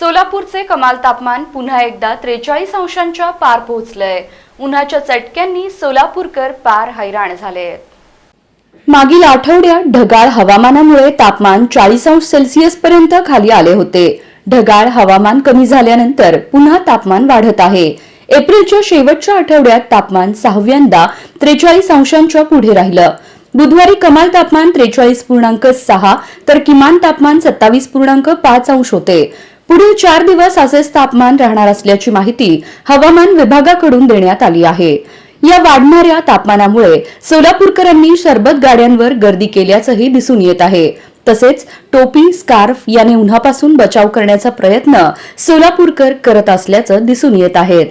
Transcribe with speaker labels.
Speaker 1: सोलापूरचे कमाल तापमान पुन्हा एकदा त्रेचाळीस अंशांच्या पार पोहोचलंय. उन्हाच्या चटक्यांनी सोलापूरकर पार हैराण झाले. मागील आठवड्यात ढगाळ हवामानामुळे तापमान चाळीस अंश सेल्सिअस पर्यंत खाली आले होते. ढगाळ हवामान कमी झाल्यानंतर पुन्हा तापमान वाढत आहे. एप्रिलच्या शेवटच्या आठवड्यात तापमान सहाव्यांदा त्रेचाळीस अंशांच्या पुढे राहिलं. बुधवारी कमाल तापमान त्रेचाळीस पूर्णांक सहा तर किमान तापमान सत्तावीस पूर्णांक पाच अंश होते. पुढील चार दिवस असेच तापमान राहणार असल्याची माहिती हवामान विभागाकडून देण्यात आली आहे. या वाढणाऱ्या तापमानामुळे सोलापूरकरांनी सरबत गाड्यांवर गर्दी केल्याचंही दिसून येत आहे. तसेच टोपी स्कार्फ याने उन्हापासून बचाव करण्याचा प्रयत्न सोलापूरकर करत असल्याचं दिसून येत आहेत